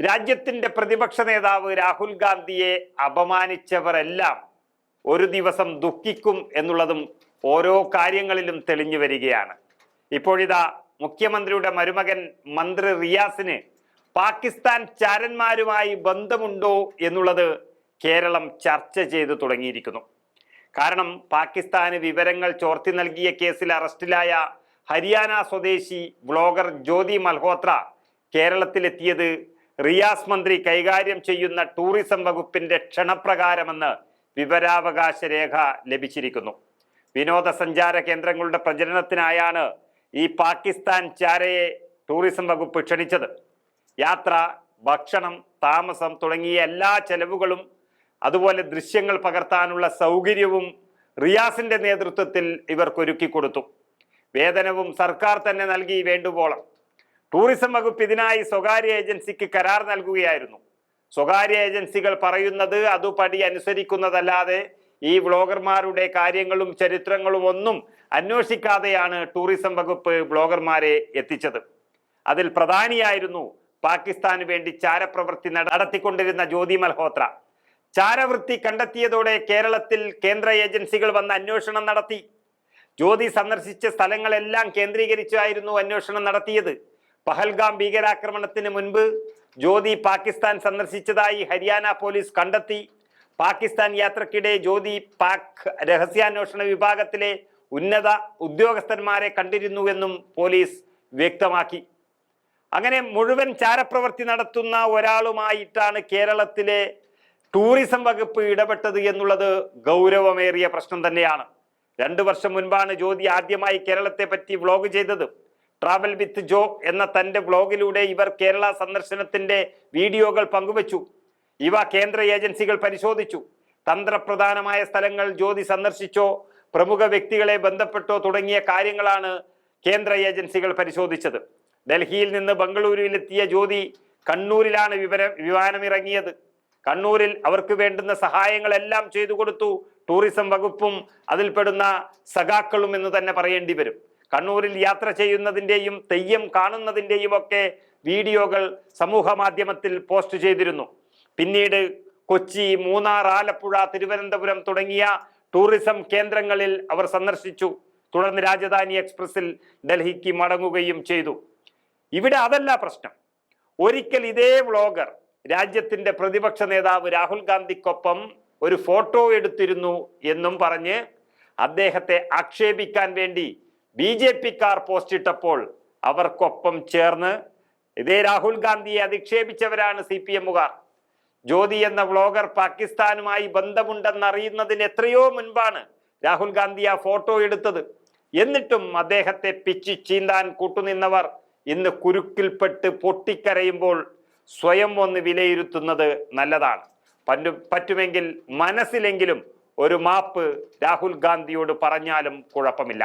രാജ്യത്തിന്റെ പ്രതിപക്ഷ നേതാവ് രാഹുൽ ഗാന്ധിയെ അപമാനിച്ചവരെല്ലാം ഒരു ദിവസം ദുഃഖിക്കും എന്നുള്ളതും ഓരോ കാര്യങ്ങളിലും തെളിഞ്ഞു വരികയാണ്. ഇപ്പോഴിതാ മുഖ്യമന്ത്രിയുടെ മരുമകൻ മന്ത്രി റിയാസിന് പാകിസ്ഥാൻ ചാരന്മാരുമായി ബന്ധമുണ്ടോ എന്നുള്ളത് കേരളം ചർച്ച ചെയ്തു തുടങ്ങിയിരിക്കുന്നു. കാരണം പാകിസ്ഥാന് വിവരങ്ങൾ ചോർത്തി നൽകിയ കേസിൽ അറസ്റ്റിലായ ഹരിയാന സ്വദേശി ബ്ലോഗർ ജ്യോതി മൽഹോത്ര കേരളത്തിലെത്തിയത് റിയാസ് മന്ത്രി കൈകാര്യം ചെയ്യുന്ന ടൂറിസം വകുപ്പിന്റെ ക്ഷണപ്രകാരമെന്ന് വിവരാവകാശ രേഖ ലഭിച്ചിരിക്കുന്നു. വിനോദസഞ്ചാര കേന്ദ്രങ്ങളുടെ പ്രചരണത്തിനായാണ് ഈ പാകിസ്ഥാൻ ചാരയെ ടൂറിസം വകുപ്പ് ക്ഷണിച്ചത്. യാത്ര ഭക്ഷണം താമസം തുടങ്ങിയ എല്ലാ ചെലവുകളും അതുപോലെ ദൃശ്യങ്ങൾ പകർത്താനുള്ള സൗകര്യവും റിയാസിന്റെ നേതൃത്വത്തിൽ ഇവർക്കൊരുക്കി കൊടുത്തു വേതനവും സർക്കാർ തന്നെ നൽകി വേണ്ടുവോളം. ടൂറിസം വകുപ്പ് ഇതിനായി സ്വകാര്യ ഏജൻസിക്ക് കരാർ നൽകുകയായിരുന്നു. സ്വകാര്യ ഏജൻസികൾ പറയുന്നത് അതുപടി അനുസരിക്കുന്നതല്ലാതെ ഈ വ്ളോഗർമാരുടെ കാര്യങ്ങളും ചരിത്രങ്ങളും ഒന്നും അന്വേഷിക്കാതെയാണ് ടൂറിസം വകുപ്പ് ബ്ലോഗർമാരെ എത്തിച്ചത്. അതിൽ പ്രധാനിയായിരുന്നു പാകിസ്ഥാന് വേണ്ടി ചാരപ്രവൃത്തി നടത്തിക്കൊണ്ടിരുന്ന ജ്യോതി മൽഹോത്ര. ചാരവൃത്തി കണ്ടെത്തിയതോടെ കേരളത്തിൽ കേന്ദ്ര ഏജൻസികൾ വന്ന് അന്വേഷണം നടത്തി. ജ്യോതി സന്ദർശിച്ച സ്ഥലങ്ങളെല്ലാം കേന്ദ്രീകരിച്ചായിരുന്നു അന്വേഷണം നടത്തിയത്. പഹൽഗാം ഭീകരാക്രമണത്തിന് മുൻപ് ജ്യോതി പാകിസ്ഥാൻ സന്ദർശിച്ചതായി ഹരിയാന പോലീസ് കണ്ടെത്തി. പാകിസ്ഥാൻ യാത്രക്കിടെ ജ്യോതി പാക് രഹസ്യാന്വേഷണ വിഭാഗത്തിലെ ഉന്നത ഉദ്യോഗസ്ഥന്മാരെ കണ്ടിരുന്നുവെന്നും പോലീസ് വ്യക്തമാക്കി. അങ്ങനെ മുഴുവൻ ചാരപ്രവർത്തി നടത്തുന്ന ഒരാളുമായിട്ടാണ് കേരളത്തിലെ ടൂറിസം വകുപ്പ് ഇടപെട്ടത് എന്നുള്ളത് ഗൗരവമേറിയ പ്രശ്നം തന്നെയാണ്. രണ്ടു വർഷം മുൻപാണ് ജ്യോതി ആദ്യമായി കേരളത്തെ പറ്റി വ്ലോഗ് ചെയ്തത് ട്രാവൽ വിത്ത് ജോ എന്ന തന്റെ വ്ലോഗിലൂടെ ഇവർ കേരള സന്ദർശനത്തിന്റെ വീഡിയോകൾ പങ്കുവച്ചു. ഇവ കേന്ദ്ര ഏജൻസികൾ പരിശോധിച്ചു. തന്ത്രപ്രധാനമായ സ്ഥലങ്ങൾ ജ്യോതി സന്ദർശിച്ചോ പ്രമുഖ വ്യക്തികളെ ബന്ധപ്പെട്ടോ തുടങ്ങിയ കാര്യങ്ങളാണ് കേന്ദ്ര ഏജൻസികൾ പരിശോധിച്ചത്. ഡൽഹിയിൽ നിന്ന് ബംഗളൂരുവിലെത്തിയ ജ്യോതി കണ്ണൂരിലാണ് വിവര വിമാനമിറങ്ങിയത്. കണ്ണൂരിൽ അവർക്ക് വേണ്ടുന്ന സഹായങ്ങളെല്ലാം ചെയ്തു കൊടുത്തു. ടൂറിസം വകുപ്പും അതിൽപ്പെടുന്ന സഖാക്കളും എന്ന് തന്നെ പറയേണ്ടി വരും. കണ്ണൂരിൽ യാത്ര ചെയ്യുന്നതിന്റെയും തെയ്യം കാണുന്നതിന്റെയും ഒക്കെ വീഡിയോകൾ സമൂഹ മാധ്യമത്തിൽ പോസ്റ്റ് ചെയ്തിരുന്നു. പിന്നീട് കൊച്ചി മൂന്നാർ ആലപ്പുഴ തിരുവനന്തപുരം തുടങ്ങിയ ടൂറിസം കേന്ദ്രങ്ങളിൽ അവർ സന്ദർശിച്ചു. തുടർന്ന് രാജധാനി എക്സ്പ്രസിൽ ഡൽഹിക്ക് മടങ്ങുകയും ചെയ്തു. ഇവിടെ അതല്ല പ്രശ്നം. ഒരിക്കൽ ഇതേ വ്ളോഗർ രാജ്യത്തിന്റെ പ്രതിപക്ഷ നേതാവ് രാഹുൽ ഗാന്ധിക്കൊപ്പം ഒരു ഫോട്ടോ എടുത്തിരുന്നു എന്നും പറഞ്ഞ് അദ്ദേഹത്തെ ആക്ഷേപിക്കാൻ വേണ്ടി ബി ജെ പിക്കാർ പോസ്റ്റ് ഇട്ടപ്പോൾ അവർക്കൊപ്പം ചേർന്ന് ഇതേ രാഹുൽ ഗാന്ധിയെ അധിക്ഷേപിച്ചവരാണ് സി പി എമ്മുകാർ. ജ്യോതി എന്ന വ്ളോഗർ പാകിസ്ഥാനുമായി ബന്ധമുണ്ടെന്നറിയുന്നതിന് എത്രയോ മുൻപാണ് രാഹുൽ ഗാന്ധി ആ ഫോട്ടോ എടുത്തത്. എന്നിട്ടും അദ്ദേഹത്തെ പിച്ചി ചീന്താൻ കൂട്ടുനിന്നവർ ഇന്ന് കുരുക്കിൽപ്പെട്ട് പൊട്ടിക്കരയുമ്പോൾ സ്വയം ഒന്ന് വിലയിരുത്തുന്നത് നല്ലതാണ്. പറ്റു പറ്റുമെങ്കിൽ മനസ്സിലെങ്കിലും ഒരു മാപ്പ് രാഹുൽ ഗാന്ധിയോട് പറഞ്ഞാലും കുഴപ്പമില്ല.